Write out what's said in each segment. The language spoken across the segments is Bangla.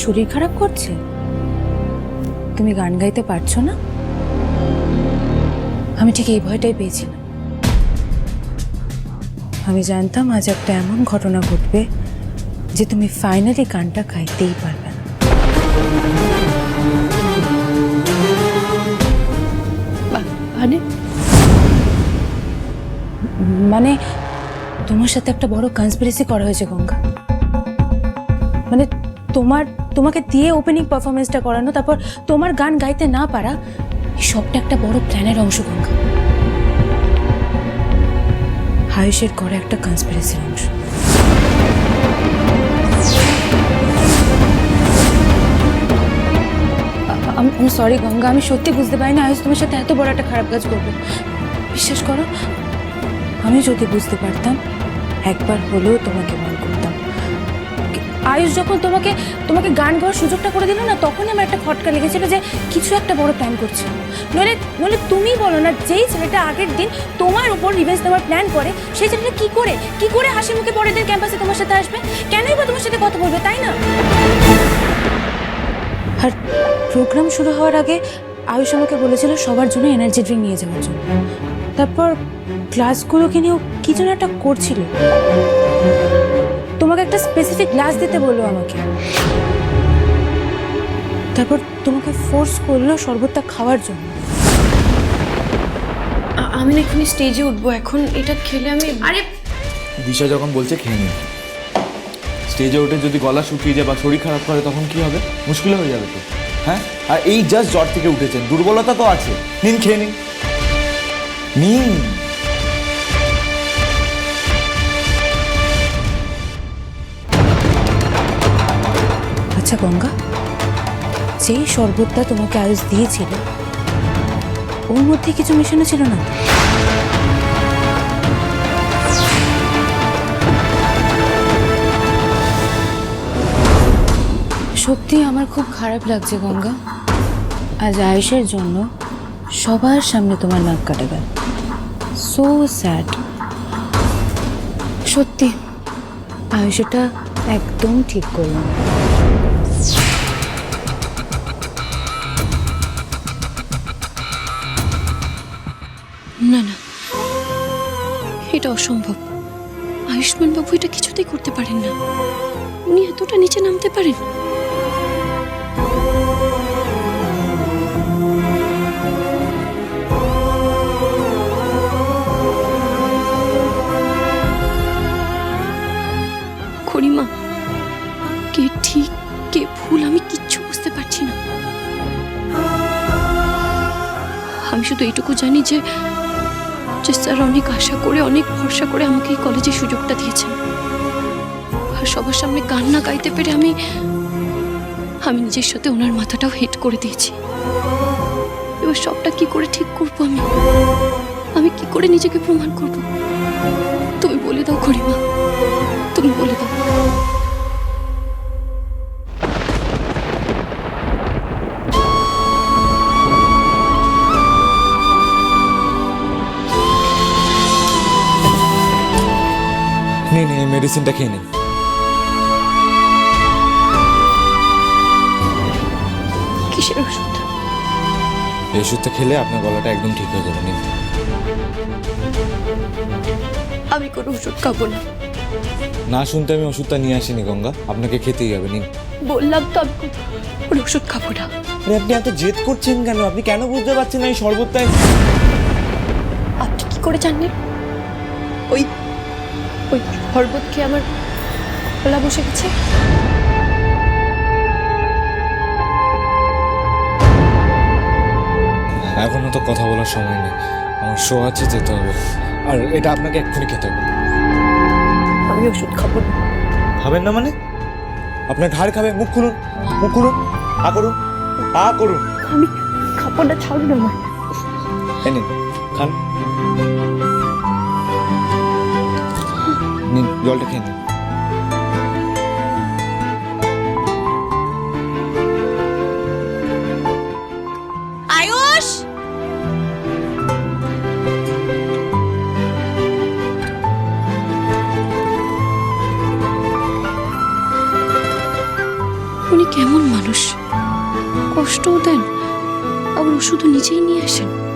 শরীর খারাপ করছে? তুমি গান গাইতে পারছ না? আমি ঠিক এই ভয়টাই পেয়েছিলাম। আমি জানতাম আজ একটা এমন ঘটনা ঘটবে যে তুমি ফাইনালি গানটা গাইতেই পারবে না। মানে? মানে তোমার সাথে একটা বড় কনস্পিরেসি করা হয়েছে গঙ্গা। মানে তোমার তোমাকে দিয়ে ওপেনিং পারফরমেন্সটা করানো, তারপর তোমার গান গাইতে না পারা, এই সবটা একটা বড় প্ল্যানের অংশ, গঙ্গা। আয়ুষের করে একটা কনস্পিরেসির অংশ। সরি গঙ্গা, আমি সত্যি বুঝতে পারি না আয়ুষ তোমার সাথে এত বড় একটা খারাপ কাজ করব। বিশ্বাস করো আমি যদি বুঝতে পারতাম, একবার হলেও তোমাকে মন করতাম। আয়ুষ যখন তোমাকে তোমাকে গান গাওয়ার সুযোগটা করে দিল না, তখনই আমার একটা খটকা লেগেছিল যে কিছু একটা বড় প্ল্যান করছে। নইলে নইলে তুমি বলো না, যেই ছেলেটা আগের দিন তোমার উপর রিভেঞ্জ দেওয়ার প্ল্যান করে, সেই ছেলেটা কী করে, কি করে হাসি মুখে পরের দিন ক্যাম্পাসে তোমার সাথে আসবে? কেনই বা তোমার সাথে কথা বলবে, তাই না? আর প্রোগ্রাম শুরু হওয়ার আগে আয়ুষ আমাকে বলেছিল সবার জন্য এনার্জি ড্রিঙ্ক নিয়ে যাওয়ার জন্য। তারপর ক্লাসগুলোকে নিয়েও কী যেন একটা করছিল। তোমাকে একটা স্পেসিফিক গ্লাস দিতে বলল আমাকে। তারপর তোমাকে ফোর্স করল শরবতটা খাওয়ার জন্য। আমি না এখানে স্টেজে উঠবো এখন এটা খেলে আমি আরে দিশা যখন বলছে খেয়ে নিন স্টেজে উঠে যদি গলা শুকিয়ে যায় বা শরীর খারাপ করে তখন কি হবে? মুশকিল হয়ে যাবে তো। হ্যাঁ? আর এই জাস্ট জ্বর থেকে উঠেছেন দুর্বলতা তো আছে। নিন খেয়ে নিন। নিন। আচ্ছা গঙ্গা, যেই শরবতটা তোমাকে আয়ুষ দিয়েছিল, ওর মধ্যে কিছু মেশানো ছিল না? সত্যি আমার খুব খারাপ লাগছে গঙ্গা। আজ আয়ুষের জন্য সবার সামনে তোমার নাক কাটা গেল সো স্যাড সত্যি আয়ুষ এটা একদম ঠিক করল এটা অসম্ভব। আয়ুষ্মান বাবু এটা কিছুতেই করতে পারেন না। উনি এতটা নিচে নামতে পারেন। খড়িমা কে ঠিক, কে ভুল আমি কিচ্ছু বুঝতে পারছি না। আমি শুধু এইটুকু জানি যে যে স্যার অনেক আশা করে, অনেক ভরসা করে আমাকে এই কলেজে সুযোগটা দিয়েছেন। আর সবার সামনে গান না গাইতে পেরে আমি আমি নিজের সাথে ওনার মাথাটাও হেট করে দিয়েছি। এবার সবটা কি করে ঠিক করব আমি? আমি কি করে নিজেকে প্রমাণ করব? তুমি বলে দাও খড়িমা তুমি বলে দাও। মেডিসিনটা খেয়ে নিন। কিসের ওষুধ? এই ওষুধটা খেলে আপনার গলাটা একদম ঠিক হয়ে যাবে নিন। আমি কোনো ওষুধ খাব না। না শুনতে আমি ওষুধটা নিয়ে আসিনি গঙ্গা। আপনাকে খেতেই হবে নিন। বললাম তো আমি কোনো ওষুধ খাব না। আরে আপনি এত জেদ করছেন কেন? আপনি কেন বুঝতে পারছেন না এই শরবতটাই আপনি কি করে জানলেন? ওই ওই শরবত খেয়ে আমার গলা বসে গেছে? এখনও তো কথা বলার সময় নেই। আমার শো আছে যেতে হবে। আর এটা আপনাকে এক্ষুনি খেতে হবে। আমি ওষুধ খাব না। খাবেন না মানে? আপনার ঘাড় খাবে মুখ খুলুন মুখ খুলুন আ করুন আ করুন। আমি খাব না ছাড়ুন আমার খান। জলটা খেয়ে উনি কেমন মানুষ? কষ্টও দেন আবার ওষুধও নিজেই নিয়ে আসেন।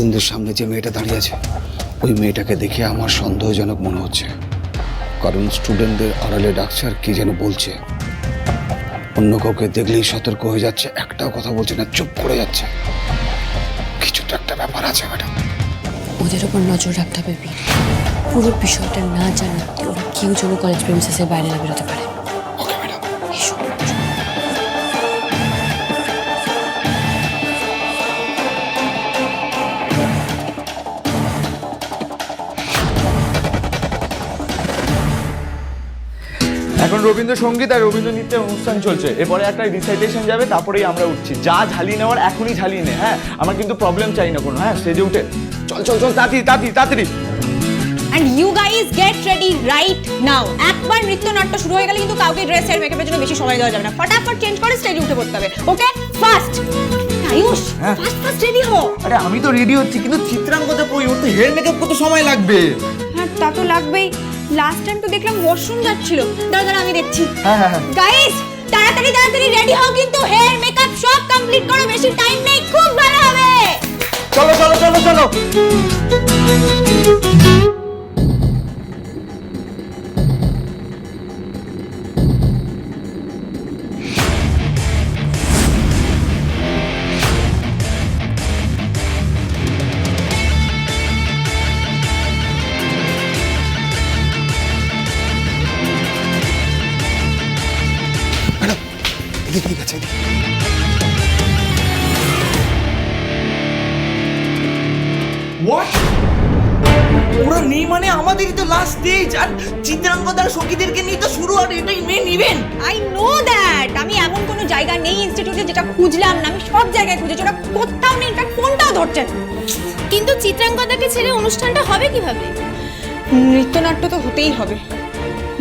স্টুডেন্টদের সামনে যে মেয়েটা দাঁড়িয়ে আছে, ওই মেয়েটাকে দেখে আমার সন্দেহজনক মনে হচ্ছে। কারণ স্টুডেন্টদের আড়ালে ডাকছে কি যেন বলছে। অন্য কাউকে দেখলেই সতর্ক হয়ে যাচ্ছে, একটাও কথা বলছে না, চুপ করে যাচ্ছে। কিছু তো একটা ব্যাপার আছে, ম্যাডাম। ওদের ওপর নজর রাখতে হবে, পুরো বিষয়টা না জানা কেউ যেন কলেজ প্রেমিসেসের বাইরে বেরোতে পারে। রবীন্দ্রসঙ্গীত আর রবীন্দ্র নৃত্যের অনুষ্ঠান চলছে। এরপরে একটা রিসাইটেশন যাবে তারপরেই আমরা উঠছি। যা ঝালিয়ে নেওয়ার এখনই ঝালিয়ে নে হ্যাঁ? আমার কিন্তু প্রবলেম চাই না কোনো হ্যাঁ? স্টেজে উঠে। চল চল চল তাড়াতাড়ি তাড়াতাড়ি তাড়াতাড়ি। And you guys get ready right now একবার নৃত্যনাট্য শুরু হয়ে গেলে কিন্তু কাউকে ড্রেস এর মেকআপের জন্য বেশি সময় দেওয়া যাবে না। ফটাফট চেঞ্জ করে স্টেজে উঠে পড়তে হবে okay fast Ayush. Fast fast ready হও। আরে আমি তো রেডি হচ্ছি কিন্তু চিত্রাঙ্গতে কই ওর তো হেয়ার মেকআপ কত সময় লাগবে। হ্যাঁ তা তো লাগবেই। লাস্ট টাইম তো দেখলাম ওয়াশরুম যাচ্ছিল। দাঁড়া দাঁড়া আমি দেখছি। হ্যাঁ হ্যাঁ হ্যাঁ। গাইস তাড়াতাড়ি তাড়াতাড়ি রেডি হও কিন্তু। হেয়ার মেকআপ সব কমপ্লিট করো বেশি টাইম নেই খুব ভালো হবে। চলো চলো চলো চলো। ওরা নেই মানে আমাদেরই তো লাস্ট স্টেজ আর চিত্রাঙ্গদার সখীদেরকে নিয়ে তো শুরু আর এটাই main event I know that আমি এমন কোনো জায়গা নেই ইনস্টিটিউটে যেটা খুঁজলাম না আমি সব জায়গায় খুঁজেছি ওরা কোথাও নেই ইনফ্যাক্ট ফোনটাও ধরছে কিন্তু চিত্রাঙ্গদাকে ছেড়ে অনুষ্ঠানটা হবে কীভাবে? নৃত্যনাট্য তো হতেই হবে।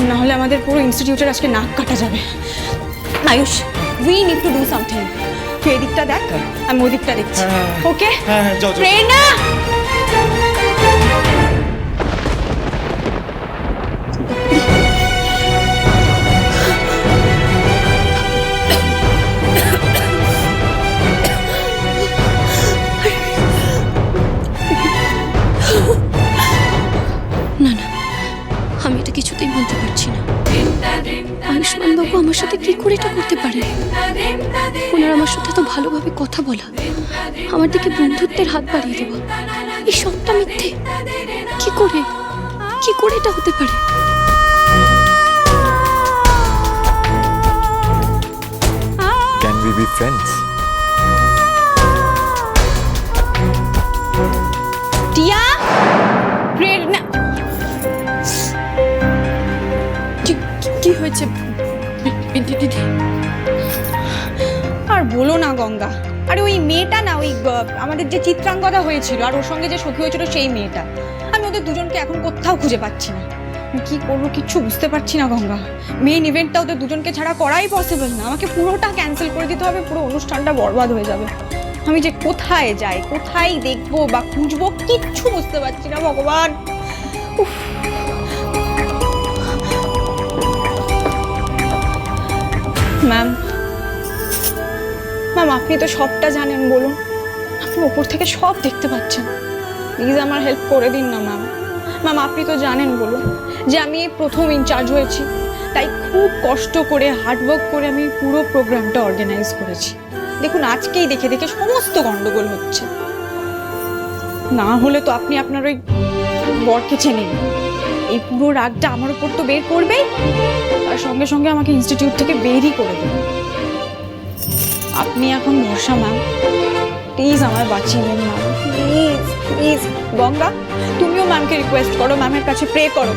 না হলে আমাদের পুরো ইনস্টিটিউটের আজকে নাক কাটা যাবে। Ayush we need to do something তুই এদিকটা দেখ আমি ওদিকটা দেখছি। ওকে হ্যাঁ, হ্যাঁ, যাও, যাও। প্রেরণা বলা। আমার দিকে বন্ধুত্বের হাত বাড়িয়ে দেওয়া এই সবটা মিথ্যে। কি করে? কি করে এটা হতে পারে? ক্যান উই বি ফ্রেন্ডস টিয়া? প্রেরণা কি- কি- কি হয়েছে? দিদি আর বলো না গঙ্গা। আরে ওই মেয়েটা না, ওই আমাদের যে চিত্রাঙ্গদা হয়েছিল, আর ওর সঙ্গে যে সখী হয়েছিল সেই মেয়েটা। আমি ওদের দুজনকে এখন কোথাও খুঁজে পাচ্ছি না। কি করব কিচ্ছু বুঝতে পারছি না, গঙ্গা। মেইন ইভেন্টটা ওদের দুজনকে ছাড়া করাই পসিবল না। আমাকে পুরোটা ক্যান্সেল করে দিতে হবে, পুরো অনুষ্ঠানটা বরবাদ হয়ে যাবে। আমি যে কোথায় যাই, কোথায় দেখব বা খুঁজবো কিচ্ছু বুঝতে পারছি না, ভগবান। উফ। ম্যাম ম্যাম, আপনি তো সবটা জানেন, বলুন। আপনি ওপর থেকে সব দেখতে পাচ্ছেন। প্লিজ আমার হেল্প করে দিন না, ম্যাম। ম্যাম, আপনি তো জানেন, বলুন, যে আমি প্রথম ইনচার্জ হয়েছি। তাই খুব কষ্ট করে হার্ডওয়ার্ক করে আমি পুরো প্রোগ্রামটা অর্গানাইজ করেছি। দেখুন, আজকেই দেখে দেখে সমস্ত গন্ডগোল হচ্ছে। না হলে তো আপনি আপনার ওই বরকে চেনেন এই পুরো রাগটা আমার উপর তো বের করবেই। আর সঙ্গে সঙ্গে আমাকে ইনস্টিটিউট থেকে বেরই করে দেবেন। আপনি এখন ভরসা ম্যাম প্লিজ আমার বাঁচিয়ে দিন ম্যাম প্লিজ প্লিজ গঙ্গা তুমিও ম্যামকে রিকোয়েস্ট করো ম্যামের কাছে প্রে করো।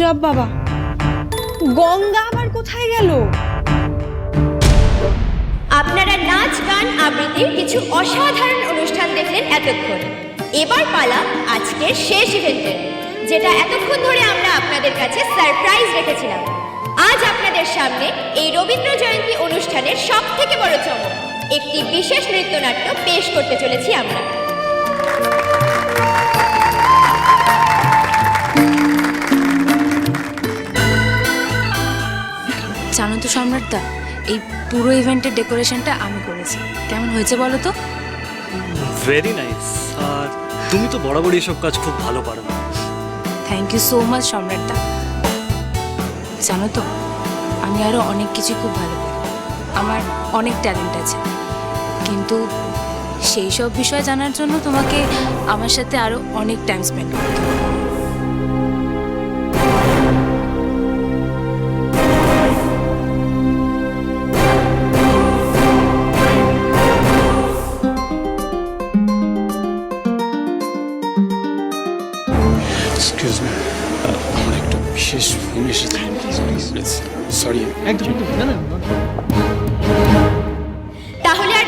জব বাবা। গঙ্গা আবার কোথায় গেল? আপনারা নাচ গান আবৃত্তির কিছু অসাধারণ অনুষ্ঠান দেখলেন এতক্ষণ। এবার পালা আজকের শেষ ইভেন্টের যেটা এতক্ষণ ধরে আমরা আপনাদের কাছে সারপ্রাইজ রেখেছিলাম। আজ আপনাদের সামনে এই রবীন্দ্র জয়ন্তী অনুষ্ঠানের সব থেকে বড় চমক। একটি বিশেষ নৃত্যনাট্য পেশ করতে চলেছি আমরা। জানো তো সম্রাটদা এই পুরো ইভেন্টের ডেকোরেশনটা আমি করেছি। কেমন হয়েছে বলো তো? ভেরি নাইস আর তুমি তো বরাবরই এসব কাজ খুব ভালো পারো। থ্যাংক ইউ সো মাচ সম্রাটদা। জানো তো, আমি আরও অনেক কিছু খুব ভালো পারি আমার অনেক ট্যালেন্ট আছে। কিন্তু সেই সব বিষয় জানার জন্য তোমাকে আমার সাথে আরও অনেক টাইম স্পেন্ড করতে হবে।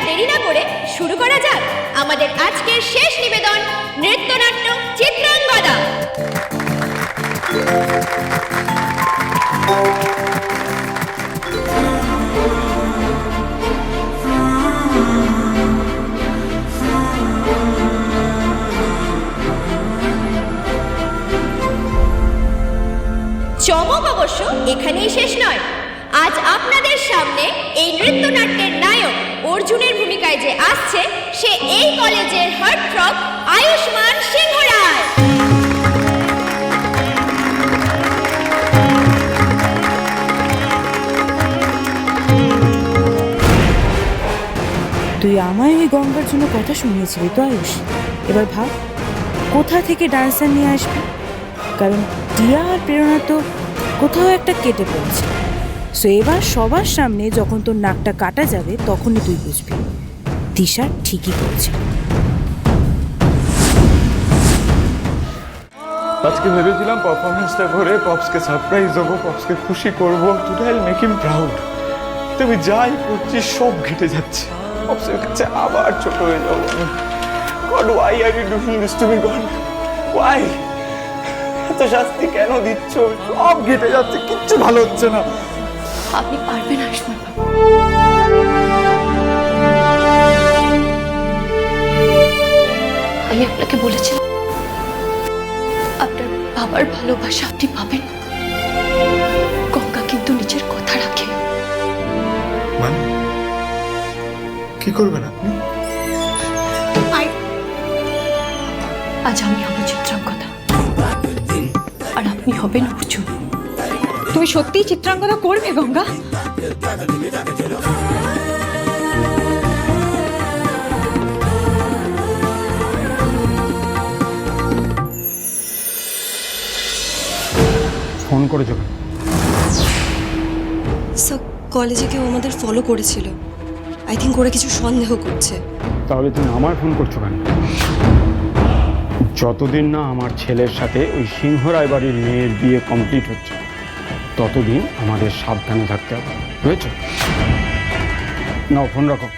দেরি না করে শুরু করা যাক আমাদের আজকের শেষ নিবেদন, নৃত্যনাট্য চিত্রাঙ্গদা। চমক অবশ্য এখানেই শেষ নয়। আজ আপনাদের সামনে এই নৃত্যনাট্যের নায়ক অর্জুনের ভূমিকায় যে আসছে, সে এই কলেজের হার্টথ্রব আয়ুষ্মান সিংহ তুই আমায় ওই গঙ্গার জন্য কথা শুনিয়েছিলি তো, আয়ুষ? এবার ভাব, কোথা থেকে ডান্সার নিয়ে আসবি? কারণ টিয়া আর প্রেরণা তো কোথাও একটা কেটে পড়েছে। সো এবার সবার সামনে যখন তোর নাকটা কাটা যাবে, তখনই তুই বুঝবি। দিশা ঠিকই করছে। আজকে ভেবেছিলাম পারফরমেন্সটা করে পপসকে সারপ্রাইজ দেবো পপসকে খুশি করব টুটাল মেক হিম প্রাউড তুমি যাই করছিস সব ঘেটে যাচ্ছে। পপসের কাছে আবার ছোট হয়ে যাব। God why are you doing this to me God why এত শাস্তি কেন দিচ্ছ? সব ঘেটে যাচ্ছে, কিচ্ছু ভালো হচ্ছে না। আপনি পারবেন আয়ুষ্মান বাবু। আমি আপনাকে বলেছিলাম আপনার বাবার ভালোবাসা আপনি পাবেন গঙ্গা কিন্তু নিজের কথা রাখে। মানে কি করবেন আপনি? আজ আমি হব চিত্রাঙ্গদা। আর আপনি হবেন অর্জুন। তুমি সত্যিই চিত্রাঙ্গদা করবে গঙ্গা? ফোন করেছ কেন? স্যার কলেজে কেউ আমাদের ফলো করেছিল। আই থিঙ্ক ওরা কিছু সন্দেহ করছে। তাহলে তুমি আমার ফোন করছ কেন? যতদিন না আমার ছেলের সাথে ওই সিংহ রায় বাড়ির মেয়ের বিয়ে কমপ্লিট হচ্ছে। ততদিন আমাদের সাবধানে থাকতে হবে। বুঝেছ? নাও ফোন রাখো।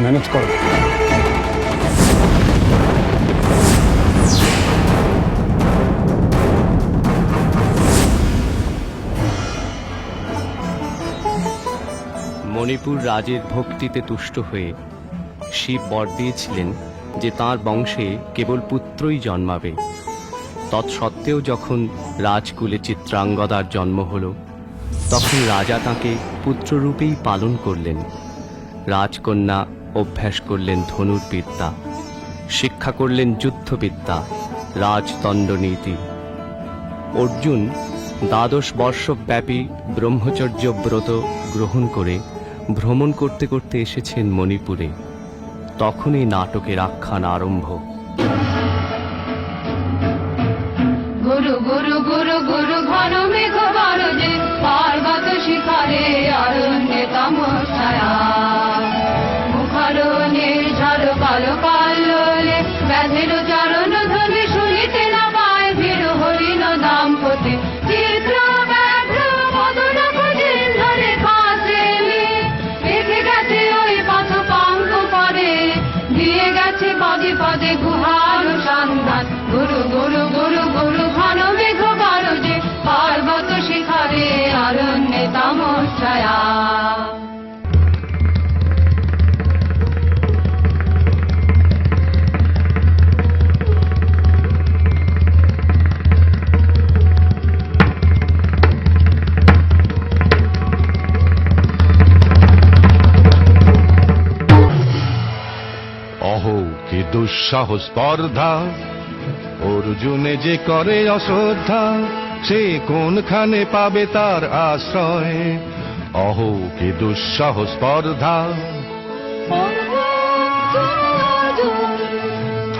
ম্যানেজ করো। মণিপুর রাজের ভক্তিতে তুষ্ট হয়ে শিব বর দিয়েছিলেন যে তাঁর বংশে কেবল পুত্রই জন্মাবে। তৎসত্ত্বেও যখন রাজকুলে চিত্রাঙ্গদার জন্ম হল, তখন রাজা তাকে পুত্ররূপেই পালন করলেন। রাজকন্যা অভ্যাস করলেন ধনুর্বিদ্যা, শিক্ষা করলেন যুদ্ধবিদ্যা, রাজদণ্ডনীতি। অর্জুন দ্বাদশ বর্ষব্যাপী ব্রহ্মচর্য ব্রত গ্রহণ করে ভ্রমণ করতে করতে এসেছেন মণিপুরে। তখনই নাটকের আখ্যান আরম্ভ। গুরু গুরু গুরু গুরু ঘন মেঘ গরজে পার্বত শিখরে অরণ্যে তমসায়া উৎসাহ স্পর্ধা অর্জুনে যে করে অশ্রদ্ধা, সে কোনখানে পাবে তার আশ্রয়? অহো কি দুঃসাহ স্পর্ধা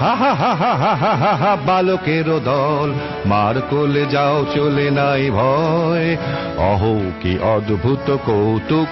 হা হা হা হা হা হা হা, বালকেরও দল, মার কোলে যাও, চলে নাই ভয়। অহো কি অদ্ভুত কৌতুক।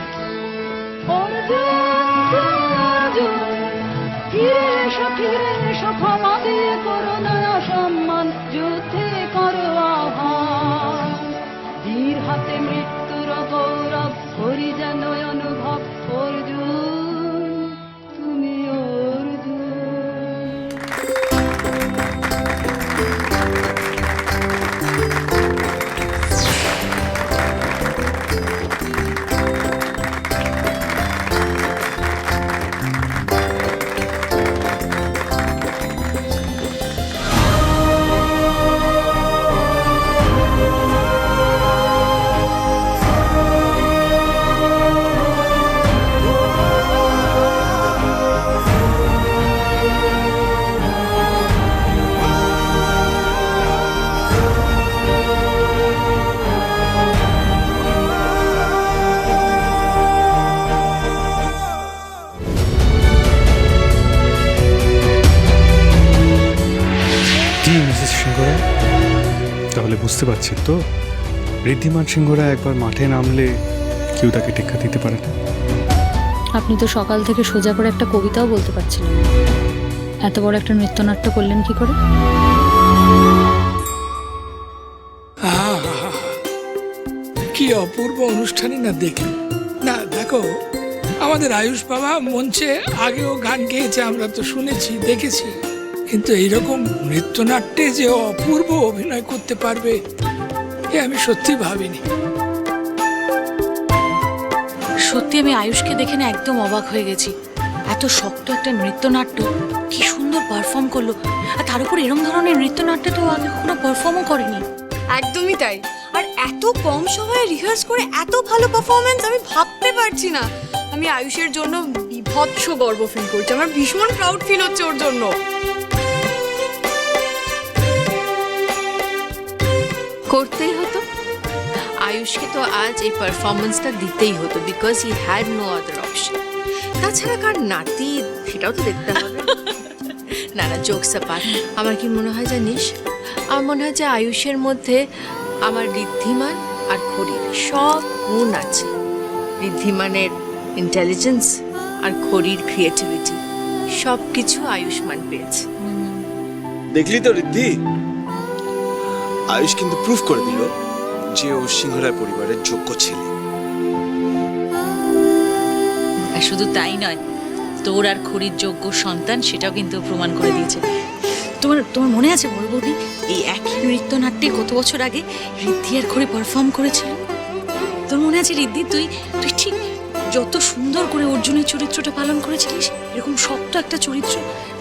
পারছেন তো? ঋদ্ধিমান সিংহরা একবার মাঠে নামলে কেউ তাকে টেক্কা দিতে পারে না। আপনি তো সকাল থেকে সোজা করে একটা কবিতাও বলতে পারছিলেন। এত বড় একটা নৃত্যনাট্য করলেন কি করে? কি অপূর্ব অনুষ্ঠানই না দেখি না দেখো আমাদের আয়ুষ বাবা মঞ্চে আগেও গান গেয়েছে আমরা তো শুনেছি দেখেছি। কিন্তু এইরকম নৃত্যনাট্যে যে অপূর্ব অভিনয় করতে পারবে এ আমি সত্যি ভাবিনি। সত্যি আমি আয়ুষকে দেখে না একদম অবাক হয়ে গেছি। এত শক্ত একটা নৃত্যনাট্য কি সুন্দর পারফর্ম করল। আর তার উপর এরম ধরনের নৃত্যনাট্যে তো আগে কখনো পারফর্মও করেনি। একদমই তাই। আর এত কম সময়ে রিহার্স করে এত ভালো পারফরমেন্স আমি ভাবতে পারছি না। আমি আয়ুষের জন্য বিভৎস গর্ব ফিল করছি। আমার ভীষণ প্রাউড ফিল হচ্ছে ওর জন্য। করতেই হতো। আয়ুষকে তো আজ এই পারফরমেন্সটা দিতেই হতো because he had no other option তাছাড়া কার নাতি, সেটাও তো দেখতে হবে। না না জোকস পার আমার কি মনে হয় জানিস? আমার মনে হয় যে আয়ুষের মধ্যে আমার ঋদ্ধিমান আর খড়ির সব গুণ আছে। ঋদ্ধিমানের ইন্টেলিজেন্স আর খড়ির ক্রিয়েটিভিটি সব কিছু আয়ুষ্মান পেয়েছে। দেখলি তো রিদ্ধি আয়ুষ কিন্তু প্রুফ করে দিল যে ও সিংহরায় পরিবারের যোগ্য ছেলে। আর শুধু তাই নয়, তোর আর খড়ির যোগ্য সন্তান সেটাও কিন্তু প্রমাণ করে দিয়েছে। তোমার তোমার মনে আছে বড় বৌদি, এই একই নৃত্যনাট্যে কত বছর আগে ঋদ্ধি আর খড়ি পারফর্ম করেছিল? তোর মনে আছে ঋদ্ধি, তুই তুই ঠিক যত সুন্দর করে অর্জুনের চরিত্রটা পালন করেছিলিস, এরকম শক্ত একটা চরিত্র।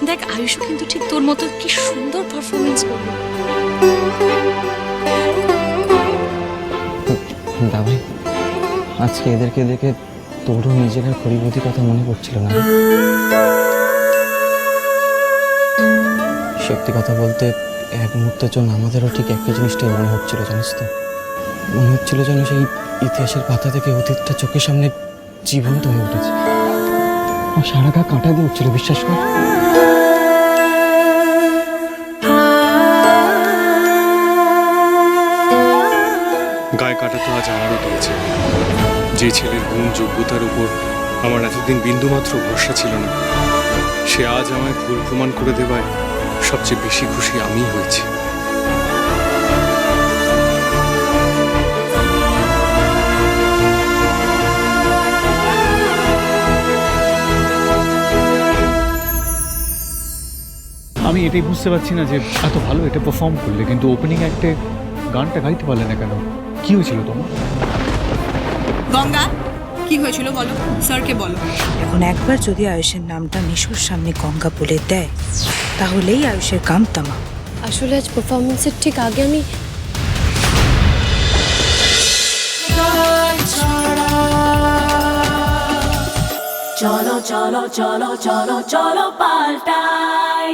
দেখ, আয়ুষও কিন্তু ঠিক তোর মতো কি সুন্দর পারফরমেন্স করবে। দাবাই আজকে এদেরকে দেখে তোরও নিজের পরিবর্তী কথা মনে পড়ছিল না। সত্যি কথা বলতে, এক মুহূর্তের জন্য আমাদেরও ঠিক একই জিনিসটাই মনে হচ্ছিল, জানিস তো? মনে হচ্ছিল যেন সেই ইতিহাসের পাতা থেকে অতীতটা চোখের সামনে জীবন্ত হয়ে উঠেছে। সারা গা কাঁটা দিয়ে উঠছিল, বিশ্বাস কর। গায়ে কাটা তো আজ আমারও দিয়েছে। যে ছেলের গুণ যোগ্যতার উপর আমার এতদিন বিন্দুমাত্র ভরসা ছিল না, সে আজ আমায় ভুল প্রমাণ করে দেওয়ায় সবচেয়ে বেশি খুশি আমিই হয়েছি। এটাই বুঝতে পারছি না যে এত ভালো এটা পারফর্ম করলে কিন্তু ওপেনিং অ্যাক্টে গানটা গাইতে পারলে না কেন? কি হয়েছিল তোমার? গঙ্গা কি হয়েছিল বলো? স্যারকে বলো। এখন একবার যদি আয়ুষের নামটা নিশোর সামনে গঙ্গা বলে দেয় তাহলেই আয়ুষের কাম তামা। আসলে আজ পারফরমেন্সের ঠিক আগে আমি চলো চলো চলো চলো চলো পাল্টাই।